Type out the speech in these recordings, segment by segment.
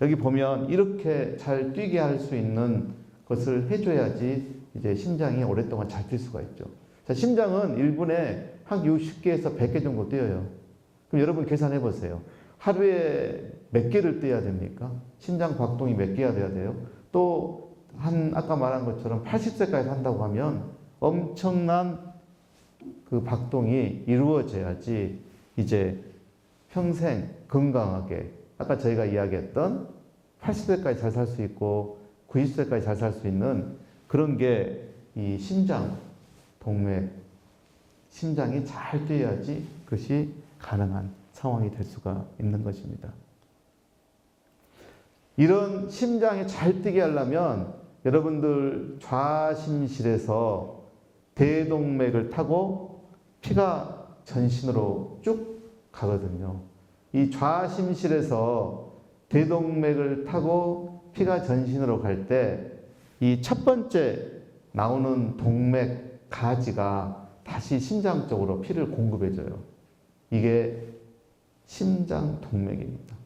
여기 보면 이렇게 잘 뛰게 할 수 있는 것을 해줘야지 이제 심장이 오랫동안 잘 뛸 수가 있죠. 자, 심장은 1분에 한 60개에서 100개 정도 뛰어요. 그럼 여러분 계산해 보세요. 하루에 몇 개를 뛰어야 됩니까? 심장 박동이 몇 개가 돼야 돼요? 또 한 아까 말한 것처럼 80세까지 산다고 하면 엄청난 그 박동이 이루어져야지 이제 평생 건강하게 아까 저희가 이야기했던 80세까지 잘 살 수 있고 90세까지 잘 살 수 있는 그런 게 이 심장 동맥 심장이 잘 뛰어야지 그것이 가능한 상황이 될 수가 있는 것입니다. 이런 심장이 잘 뛰게 하려면 여러분들 좌심실에서 대동맥을 타고 피가 전신으로 쭉 가거든요. 이 좌심실에서 대동맥을 타고 피가 전신으로 갈 때 이 첫 번째 나오는 동맥 가지가 다시 심장 쪽으로 피를 공급해줘요. 이게 심장 동맥입니다.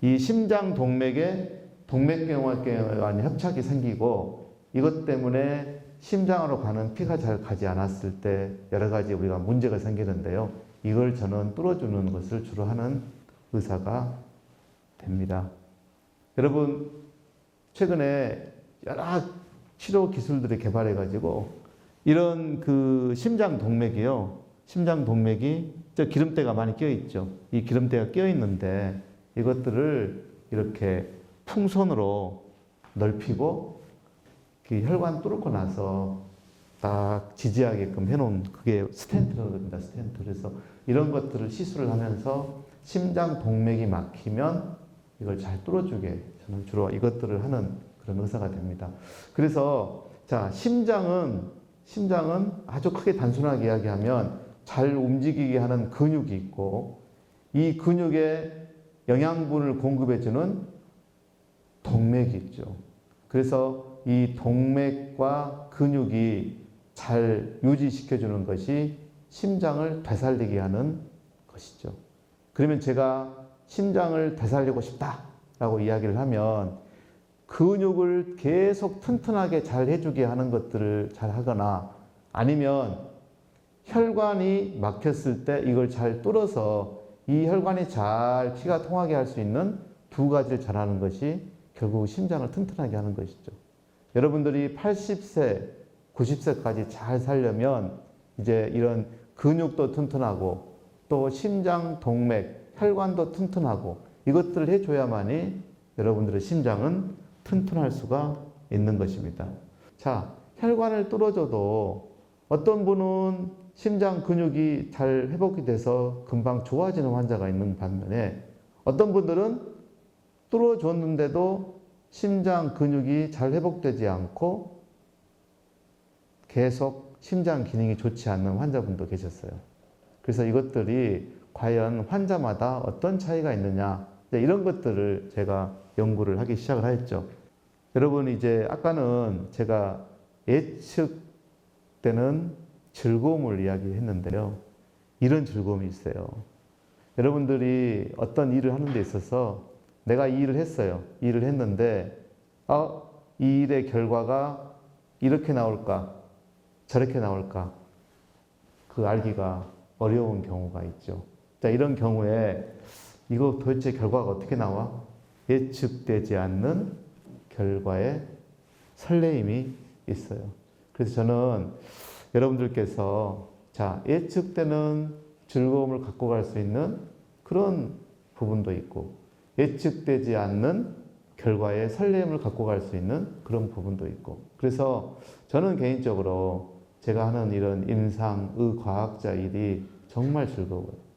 이 심장 동맥에 동맥경화관 협착이 생기고 이것 때문에 심장으로 가는 피가 잘 가지 않았을 때 여러 가지 우리가 문제가 생기는데요. 이걸 저는 뚫어주는 것을 주로 하는 의사가 됩니다. 여러분, 최근에 여러 치료 기술들이 개발해 가지고 이런 그 심장 동맥이요. 심장 동맥이 저 기름때가 많이 껴 있죠. 이 기름때가 껴 있는데 이것들을 이렇게 풍선으로 넓히고 그 혈관 뚫고 나서 딱 지지하게끔 해놓은 그게 스텐트라고 합니다. 스텐트. 그래서 이런 것들을 시술을 하면서 심장 동맥이 막히면 이걸 잘 뚫어주게 저는 주로 이것들을 하는 그런 의사가 됩니다. 그래서 자 심장은 심장은 아주 크게 단순하게 이야기하면 잘 움직이게 하는 근육이 있고 이 근육에 영양분을 공급해주는 동맥이 있죠. 그래서 이 동맥과 근육이 잘 유지시켜주는 것이 심장을 되살리게 하는 것이죠. 그러면 제가 심장을 되살리고 싶다라고 이야기를 하면 근육을 계속 튼튼하게 잘 해주게 하는 것들을 잘 하거나 아니면 혈관이 막혔을 때 이걸 잘 뚫어서 이 혈관이 잘 피가 통하게 할 수 있는 두 가지를 잘 하는 것이 결국 심장을 튼튼하게 하는 것이죠. 여러분들이 80세, 90세까지 잘 살려면 이제 이런 근육도 튼튼하고 또 심장, 동맥, 혈관도 튼튼하고 이것들을 해줘야만이 여러분들의 심장은 튼튼할 수가 있는 것입니다. 자, 혈관을 뚫어줘도 어떤 분은 심장 근육이 잘 회복이 돼서 금방 좋아지는 환자가 있는 반면에 어떤 분들은 뚫어줬는데도 심장 근육이 잘 회복되지 않고 계속 심장 기능이 좋지 않는 환자분도 계셨어요. 그래서 이것들이 과연 환자마다 어떤 차이가 있느냐 이런 것들을 제가 연구를 하기 시작을 했죠. 여러분 이제 아까는 제가 예측되는 즐거움을 이야기했는데요. 이런 즐거움이 있어요. 여러분들이 어떤 일을 하는 데 있어서 내가 이 일을 했어요. 이 일을 했는데 아, 이 일의 결과가 이렇게 나올까? 저렇게 나올까? 그 알기가 어려운 경우가 있죠. 자, 이런 경우에 이거 도대체 결과가 어떻게 나와? 예측되지 않는 결과에 설레임이 있어요. 그래서 저는 여러분들께서 자, 예측되는 즐거움을 갖고 갈 수 있는 그런 부분도 있고 예측되지 않는 결과에 설렘을 갖고 갈 수 있는 그런 부분도 있고 그래서 저는 개인적으로 제가 하는 이런 임상, 의과학자 일이 정말 즐거워요.